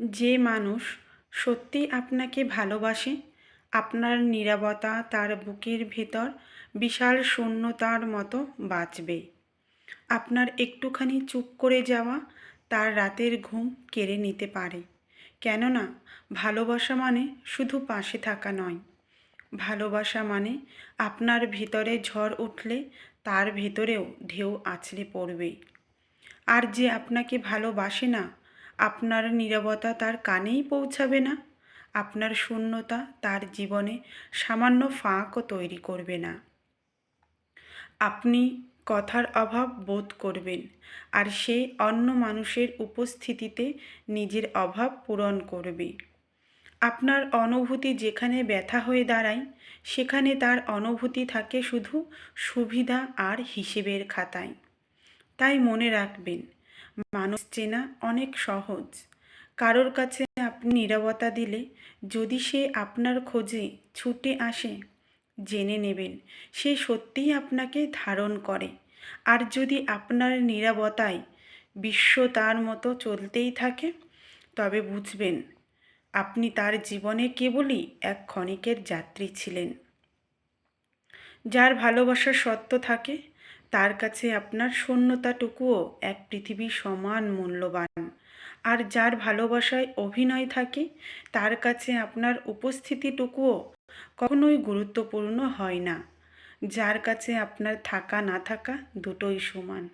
যে মানুষ সত্যি আপনাকে ভালোবাসে, আপনার নীরবতা তার বুকের ভেতর বিশাল শূন্যতার মতো বাঁচবে। আপনার একটুখানি চুপ করে যাওয়া তার রাতের ঘুম কেড়ে নিতে পারে। কেননা, ভালোবাসা মানে শুধু পাশে থাকা নয়। ভালোবাসা মানে আপনার ভিতরে ঝড় উঠলে তার ভেতরেও ঢেউ আছড়ে পড়বে। আর যে আপনাকে ভালোবাসে না আপনার নীরবতা তার কানেই পৌঁছাবে না। আপনার শূন্যতা তার জীবনে সামান্য ফাঁকও তৈরি করবে না। আপনি কথার অভাব বোধ করবেন আর সে অন্য মানুষের উপস্থিতিতে নিজের অভাব পূরণ করবে। আপনার অনুভূতি যেখানে ব্যথা হয়ে দাঁড়ায়, সেখানে তার অনুভূতি থাকে শুধু সুবিধা আর হিসেবের খাতায়। তাই মনে রাখবেন মানুষ চেনা অনেক সহজ। কারোর কাছে আপনি নীরবতা দিলে, যদি সে আপনার খোঁজে ছুটে আসে, জেনে নেবেন, সে সত্যিই আপনাকে ধারণ করে। আর যদি আপনার নীরবতায় বিশ্ব তার মতো চলতেই থাকে, তবে বুঝবেন, আপনি তার জীবনে কেবলই এক ক্ষণিকের যাত্রী ছিলেন। যার ভালোবাসার সত্য থাকে তার কাছে আপনার শূন্যতাটুকুও এক পৃথিবী সমান মূল্যবান। আর যার ভালোবাসায় অভিনয় থাকে, তার কাছে আপনার উপস্থিতিটুকুও কখনোই গুরুত্বপূর্ণ হয় না। যার কাছে আপনার থাকা না থাকা দুটোই সমান।